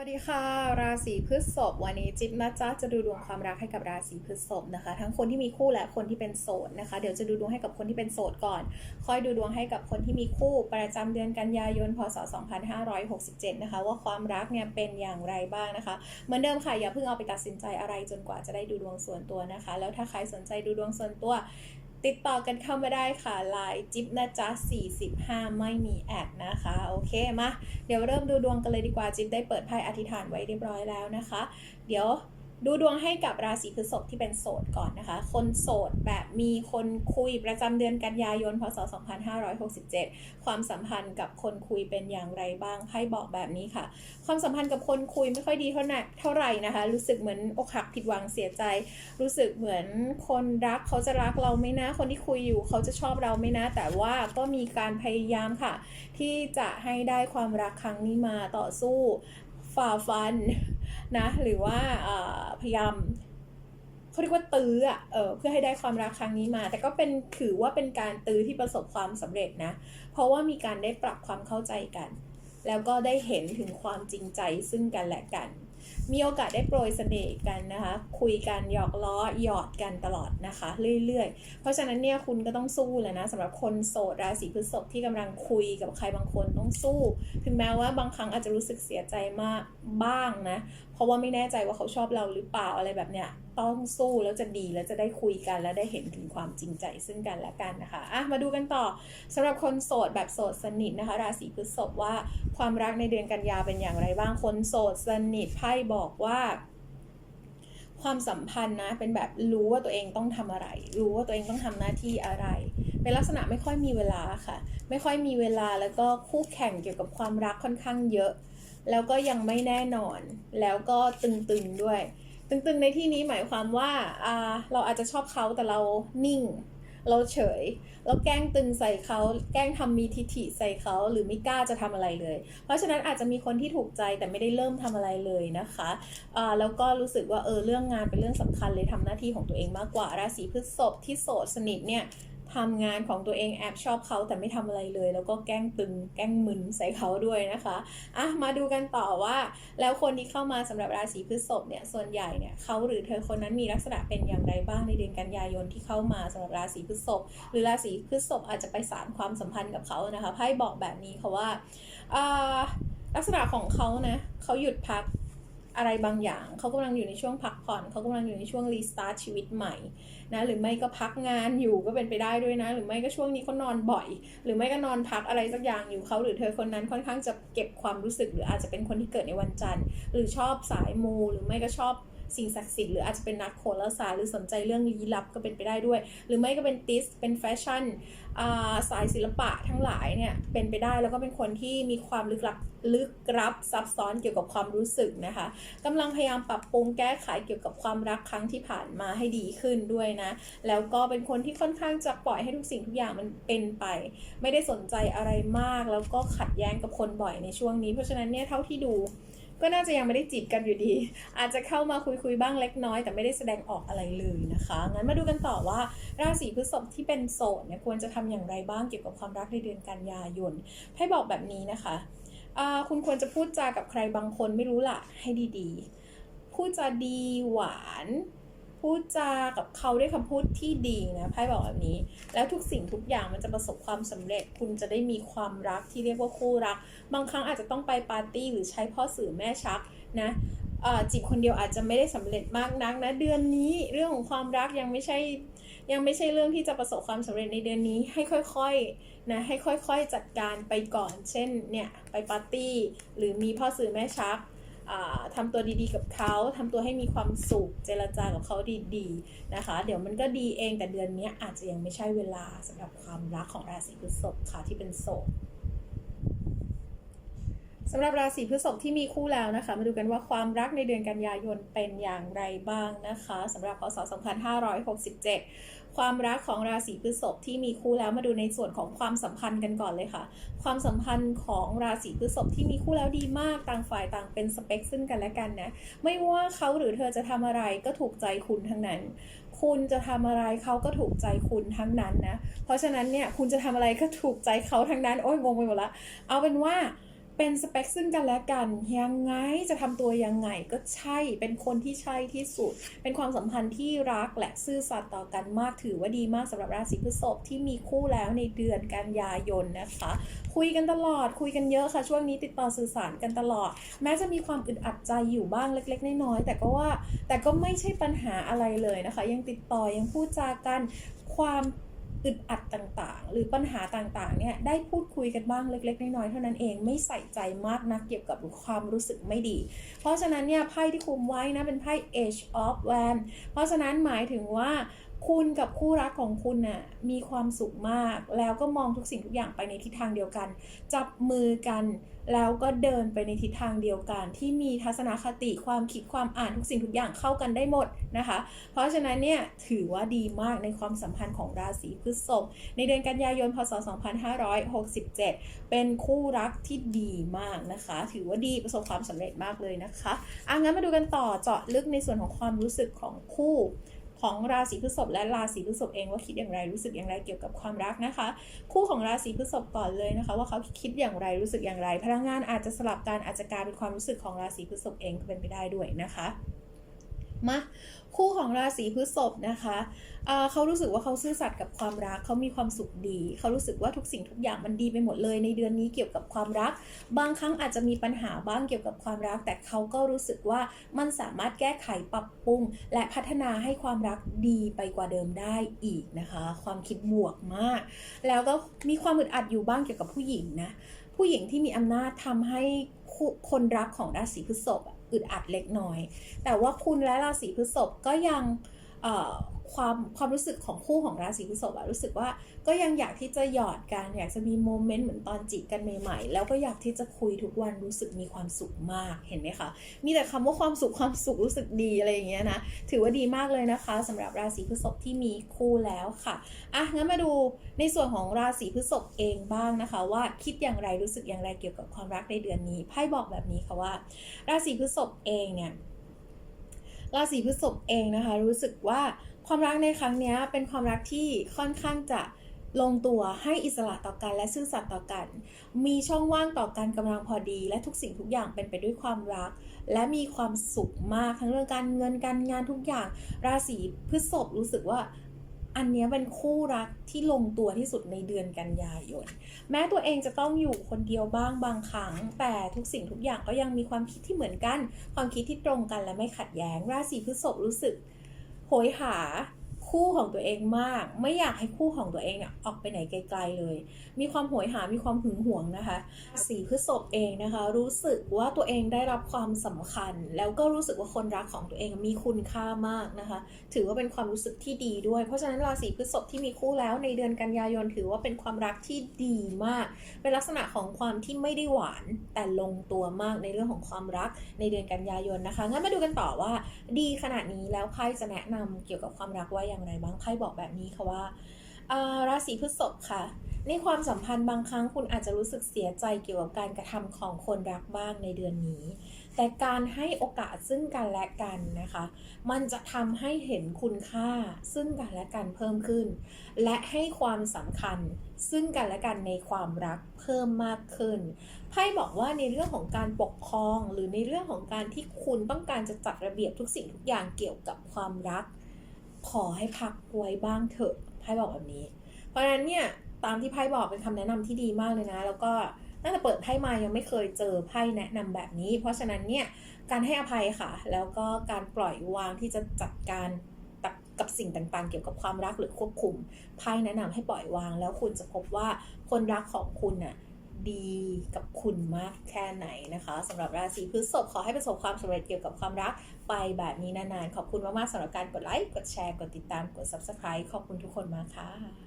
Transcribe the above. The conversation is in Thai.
วัสดีค่ะ ราศีพฤษภวันนี้จิ๊บนะจ๊ะจะดูดวงความรักให้กับราศีพฤษภนะคะ ทั้งคนที่มีคู่และคนที่เป็นโสดนะคะ เดี๋ยวจะดูดวงให้กับคนที่เป็นโสดก่อน ค่อยดูดวงให้กับคนที่มีคู่ประจำเดือนกันยายนพศ 2567 นะคะ ว่าความรักเนี่ยเป็นอย่างไรบ้างนะคะ เหมือนเดิมค่ะอย่าเพิ่งเอาไปตัดสินใจอะไรจนกว่าจะได้ดูดวงส่วนตัวนะคะ แล้วถ้าใครสนใจดูดวงส่วนตัว ติดต่อกันเข้ามาได้ค่ะไลน์จิ๊บนะจ๊ะ45 ไม่มีแอดนะคะ โอเคมา เดี๋ยวเริ่มดูดวงกันเลยดีกว่าจิ๊บได้เปิดไพ่อธิษฐานไว้เรียบร้อยแล้วนะคะ เดี๋ยว ดูดวงให้กับราศีพฤษภที่เป็นโสดก่อนนะคะ คนโสดแบบมีคนคุยประจำเดือนกันยายน พศ 2567 ความสัมพันธ์กับคนคุยเป็นอย่างไรบ้างไพ่บอกแบบนี้ค่ะ ความสัมพันธ์กับคนคุยไม่ค่อยดีเท่าไหร่เท่าไหร่นะคะ รู้สึกเหมือนอกหักผิดหวังเสียใจ รู้สึกเหมือนคนรักเขาจะรักเราไหม่นะ คนที่คุยอยู่เขาจะชอบเราไหม่นะ แต่ว่าก็มีการพยายามค่ะ ที่จะให้ได้ความรักครั้งนี้มาต่อสู้ ฝ่าฟันนะหรือว่าพยายามเขาเรียกว่าตื้ออะเออเพื่อให้ได้ความรักครั้งนี้มา แต่ก็เป็นถือว่าเป็นการตื้อที่ประสบความสำเร็จนะ เพราะว่ามีการได้ปรับความเข้าใจกัน แล้วก็ได้เห็นถึงความจริงใจซึ่งกันและกัน มีโอกาสได้โปรยเสน่ห์กันนะคะ คุยกันหยอกล้อหยอดกันตลอดนะคะ เรื่อยๆ เพราะฉะนั้นเนี่ยคุณก็ต้องสู้แหละนะสำหรับคนโสดราศีพฤษภที่กำลังคุยกับใครบางคนต้องสู้ ถึงแม้ว่าบางครั้งอาจจะรู้สึกเสียใจมากบ้างนะเพราะว่าไม่แน่ใจว่าเขาชอบเราหรือเปล่าอะไรแบบเนี้ยต้องสู้แล้วจะดีแล้วจะได้คุยกันและได้เห็นถึงความจริงใจซึ่งกันและกันนะคะอะมาดูกันต่อสำหรับคนโสดแบบโสดสนิทนะคะ ราศีพฤษภว่าความรักในเดือนกันยาเป็นอย่างไรบ้างคนโสดสนิทไพ่บอกว่าความสัมพันธ์นะเป็นแบบรู้ว่าตัวเองต้องทำอะไร รู้ว่าตัวเองต้องทำหน้าที่อะไร เป็นลักษณะไม่ค่อยมีเวลาค่ะ ไม่ค่อยมีเวลาแล้วก็คู่แข่งเกี่ยวกับความรักค่อนข้างเยอะ แล้วก็ยังไม่แน่นอน แล้วก็ตึงๆด้วย ตึงๆในที่นี้หมายความว่าอ่าเราอาจจะชอบเขาแต่เรานิ่ง เราเฉย เราแกล้งตึงใส่เขาแกล้งทำมีทิฐิใส่เขาหรือไม่กล้าจะทำอะไรเลย เพราะฉะนั้นอาจจะมีคนที่ถูกใจแต่ไม่ได้เริ่มทำอะไรเลยนะคะอ่าแล้วก็รู้สึกว่าเออเรื่องงานเป็นเรื่องสำคัญเลยทำหน้าที่ของตัวเองมากกว่าราศีพฤษภที่โสดสนิทเนี่ย ทำงานของตัวเองแอบชอบเขาแต่ไม่ทำอะไรเลย แล้วก็แกล้งตึงแกล้งมึนใส่เขาด้วยนะคะอะมาดูกันต่อว่า แล้วคนที่เข้ามาสำหรับราศีพฤษภเนี่ยส่วนใหญ่เนี่ยเขาหรือเธอคนนั้นมีลักษณะเป็นอย่างไรบ้างในเดือนกันยายนที่เข้ามาสำหรับราศีพฤษภหรือราศีพฤษภอาจจะไปสานความสัมพันธ์กับเขานะคะไพ่บอกแบบนี้ค่ะว่าลักษณะของเขานะเขาหยุดพัก อะไรบางอย่าง เขากำลังอยู่ในช่วงพักผ่อน เขากำลังอยู่ในช่วงรีสตาร์ทชีวิตใหม่นะหรือไม่ก็พักงานอยู่ก็เป็นไปได้ด้วยนะ หรือไม่ก็ช่วงนี้เขานอนบ่อย หรือไม่ก็นอนพักอะไรสักอย่างอยู่เขาหรือเธอคนนั้นค่อนข้างจะเก็บความรู้สึก หรืออาจจะเป็นคนที่เกิดในวันจันทร์ หรือชอบสายมู หรือไม่ก็ชอบ สิ่งศักดิ์สิทธิ์หรืออาจจะเป็นนักโหราศาสตร์หรือสนใจเรื่องลี้ลับก็เป็นไปได้ด้วย หรือไม่ก็เป็นติสเป็นแฟชั่นสายศิลปะทั้งหลายเนี่ยเป็นไปได้แล้วก็เป็นคนที่มีความลึกลับลึกลับซับซ้อนเกี่ยวกับความรู้สึกนะคะกำลังพยายามปรับปรุงแก้ไขเกี่ยวกับความรักครั้งที่ผ่านมาให้ดีขึ้นด้วยนะ แล้วก็เป็นคนที่ค่อนข้างจะปล่อยให้ทุกสิ่งทุกอย่างมันเป็นไป ไม่ได้สนใจอะไรมาก แล้วก็ขัดแย้งกับคนบ่อยในช่วงนี้ เพราะฉะนั้นเนี่ยเท่าที่ดู ก็น่าจะยังไม่ได้จีบกันอยู่ดี อาจจะเข้ามาคุยคุยๆบ้างเล็กน้อย แต่ไม่ได้แสดงออกอะไรเลยนะคะ งั้นมาดูกันต่อว่าราศีพฤษภที่เป็นโสดเนี่ยควรจะทำอย่างไรบ้างเกี่ยวกับความรักในเดือนกันยายนให้บอกแบบนี้นะคะ คุณควรจะพูดจากับใครบางคนไม่รู้ละให้ดีๆ พูดจาดีหวาน พูดจากับเขาด้วยคำพูดที่ดีนะไพ่บอกแบบนี้ แล้วทุกสิ่งทุกอย่างมันจะประสบความสำเร็จ คุณจะได้มีความรักที่เรียกว่าคู่รัก บางครั้งอาจจะต้องไปปาร์ตี้หรือใช้พ่อสื่อแม่ชักนะจีบคนเดียวอาจจะไม่ได้สำเร็จมากนักนะเดือนนี้เรื่องของความรักยังไม่ใช่ยังไม่ใช่เรื่องที่จะประสบความสำเร็จในเดือนนี้ให้ค่อยๆนะให้ค่อยๆจัดการไปก่อน เช่นเนี่ยไปปาร์ตี้หรือมีพ่อสื่อแม่ชัก ทำตัวดีๆกับเขาทำตัวให้มีความสุขเจรจากับเขาดีๆนะคะ เดี๋ยวมันก็ดีเองแต่เดือนนี้อาจจะยังไม่ใช่เวลาสำหรับความรักของราศีพฤษภค่ะที่เป็นโสดำหรับราศีพฤษภที่มีคู่แล้วนะคะ มาดูกันว่าความรักในเดือนกันยายนเป็นอย่างไรบ้างนะคะสำหรับพศ 2567 ความรักของราศีพฤษภที่มีคู่แล้วมาดูในส่วนของความสัมพันธ์กันก่อนเลยค่ะ ความสัมพันธ์ของราศีพฤษภที่มีคู่แล้วดีมากต่างฝ่ายต่างเป็นสเปคซึ่งกันและกันนะไม่ว่าเขาหรือเธอจะทำอะไรก็ถูกใจคุณทั้งนั้น คุณจะทำอะไรเขาก็ถูกใจคุณทั้งนั้นนะเพราะฉะนั้นเนี่ยคุณจะทำอะไรก็ถูกใจเขาทั้งนั้นโอ้ยงงไปหมดละเอาเป็นว่า เป็นสเปคซึ่งกันและกัน ยังไงจะทำตัวยังไงก็ใช่เป็นคนที่ใช่ที่สุด เป็นความสัมพันธ์ที่รักและซื่อสัตย์ต่อกันมากถือว่าดีมากสำหรับราศีพฤษภที่มีคู่แล้วในเดือนกันยายนนะคะ คุยกันตลอด คุยกันเยอะค่ะ ช่วงนี้ติดต่อสื่อสารกันตลอด แม้จะมีความอึดอัดใจอยู่บ้างเล็ก ๆ น้อยๆแต่ก็ว่าแต่ก็ไม่ใช่ปัญหาอะไรเลยนะคะ ยังติดต่อยังพูดจากันความ อึดอัดต่างๆ หรือปัญหาต่างๆเนี่ยได้พูดคุยกันบ้างเล็ก ๆ น้อยๆเท่านั้นเองไม่ใส่ใจมากนักเกี่ยวกับความรู้สึกไม่ดี เพราะฉะนั้นเนี่ยไพ่ที่คุมไว้นะเป็นไพ่ Age of Wands เพราะฉะนั้นหมายถึงว่า คุณกับคู่รักของคุณน่ะมีความสุขมาก แล้วก็มองทุกสิ่งทุกอย่างไปในทิศทางเดียวกัน จับมือกัน แล้วก็เดินไปในทิศทางเดียวกัน ที่มีทัศนคติความคิดความอ่านทุกสิ่งทุกอย่างเข้ากันได้หมดนะคะ เพราะฉะนั้นเนี่ยถือว่าดีมากในความสัมพันธ์ของราศีพฤษภในเดือนกันยายนพศ 2567 เป็นคู่รักที่ดีมากนะคะ ถือว่าดีประสบความสำเร็จมากเลยนะคะอะงั้นมาดูกันต่อเจาะลึกในส่วนของความรู้สึกของคู่ ของราศีพฤษภและราศีพฤษภเองว่าคิดอย่างไรรู้สึกอย่างไรเกี่ยวกับความรักนะคะ คู่ของราศีพฤษภก่อนเลยนะคะ ว่าเขาคิดอย่างไรรู้สึกอย่างไร พลังงานอาจจะสลับกันอาจจะกลายเป็นความรู้สึกของราศีพฤษภเองก็เป็นไปได้ด้วยนะคะ มาคู่ของราศีพฤษภนะคะเขารู้สึกว่าเขาซื่อสัตย์กับความรัก เขามีความสุขดี เขารู้สึกว่าทุกสิ่งทุกอย่างมันดีไปหมดเลยในเดือนนี้เกี่ยวกับความรัก บางครั้งอาจจะมีปัญหาบ้างเกี่ยวกับความรัก แต่เขาก็รู้สึกว่ามันสามารถแก้ไขปรับปรุง และพัฒนาให้ความรักดีไปกว่าเดิมได้อีกนะคะ ความคิดบวกมาก แล้วก็มีความอึดอัดอยู่บ้างเกี่ยวกับผู้หญิงนะ ผู้หญิงที่มีอำนาจทำให้คนรักของราศีพฤษภ อึดอัดเล็กน้อย แต่ว่าคุณและราศีพฤษภก็ยัง ความความรู้สึกของคู่ของราศีพฤษภอะรู้สึกว่าก็ยังอยากที่จะหยอดกันอยากจะมีโมเมนต์เหมือนตอนจีบกันใหม่ๆ แล้วก็อยากที่จะคุยทุกวันรู้สึกมีความสุขมากเห็นไหมคะมีแต่คำว่าความสุขความสุขรู้สึกดีอะไรอย่างเงี้ยนะถือว่าดีมากเลยนะคะสำหรับราศีพฤษภที่มีคู่แล้วค่ะอะงั้นมาดูในส่วนของราศีพฤษภเองบ้างนะคะ ว่าคิดอย่างไรรู้สึกอย่างไรเกี่ยวกับความรักในเดือนนี้ไพ่บอกแบบนี้ค่ะว่า ราศีพฤษภเองเนี่ย ราศีพฤษภเองนะคะ รู้สึกว่าความรักในครั้งนี้เป็นความรักที่ค่อนข้างจะลงตัวให้อิสระต่อกันและซื่อสัตย์ต่อกัน มีช่องว่างต่อกันกำลังพอดี และทุกสิ่งทุกอย่างเป็นไปด้วยความรัก และมีความสุขมากทั้งเรื่องการเงินการงานทุกอย่าง ราศีพฤษภรู้สึกว่า อันนี้เป็นคู่รักที่ลงตัวที่สุดในเดือนกันยายน แม้ตัวเองจะต้องอยู่คนเดียวบ้างบางครั้ง แต่ทุกสิ่งทุกอย่างก็ยังมีความคิดที่เหมือนกัน ความคิดที่ตรงกันและไม่ขัดแย้ง ราศีพฤษภรู้สึกโหยหา คู่ของตัวเองมาก ไม่อยากให้คู่ของตัวเองเนี่ยออกไปไหนไกลๆเลย มีความโหยหา มีความหึงหวงนะคะ สีพฤษภเองนะคะ รู้สึกว่าตัวเองได้รับความสำคัญ แล้วก็รู้สึกว่าคนรักของตัวเองมีคุณค่ามากนะคะ ถือว่าเป็นความรู้สึกที่ดีด้วย เพราะฉะนั้นราศีพฤษภที่มีคู่แล้วในเดือนกันยายนถือว่าเป็นความรักที่ดีมาก เป็นลักษณะของความที่ไม่ได้หวานแต่ลงตัวมากในเรื่องของความรักในเดือนกันยายนนะคะ งั้นมาดูกันต่อว่า ดีขนาดนี้แล้วไพ่จะแนะนำเกี่ยวกับความรักว่าอย่างไรบ้างไพ่บอกแบบนี้ค่ะว่าอ่าราศีพฤษภค่ะ ในความสัมพันธ์บางครั้งคุณอาจจะรู้สึกเสียใจเกี่ยวกับการกระทำของคนรักบ้างในเดือนนี้ แต่การให้โอกาสซึ่งกันและกันนะคะ มันจะทำให้เห็นคุณค่าซึ่งกันและกันเพิ่มขึ้น และให้ความสำคัญซึ่งกันและกันในความรักเพิ่มมากขึ้น ไพ่บอกว่าในเรื่องของการปกครอง หรือในเรื่องของการที่คุณต้องการจะจัดระเบียบทุกสิ่งทุกอย่างเกี่ยวกับความรัก ขอให้พักไว้บ้างเถอะไพ่บอกแบบนี้ เพราะฉะนั้นเนี่ยตามที่ไพ่บอกเป็นคำแนะนำที่ดีมากเลยนะ แล้วก็ตั้งแต่เปิดไพ่มายังไม่เคยเจอไพ่แนะนำแบบนี้ เพราะฉะนั้นเนี่ยการให้อภัยค่ะ แล้วก็การปล่อยวางที่จะจัดการกับสิ่งต่างๆ เกี่ยวกับความรักหรือควบคุมไพ่แนะนำให้ปล่อยวาง แล้วคุณจะพบว่าคนรักของคุณน่ะ ดีกับคุณมากแค่ไหนนะคะสำหรับราศีพฤษภขอให้ประสบความสำเร็จเกี่ยวกับความรักไปแบบนี้นานๆ ขอบคุณมากๆสำหรับการกดไลค์กดแชร์กดติดตามกด subscribe ขอบคุณทุกคนมากค่ะ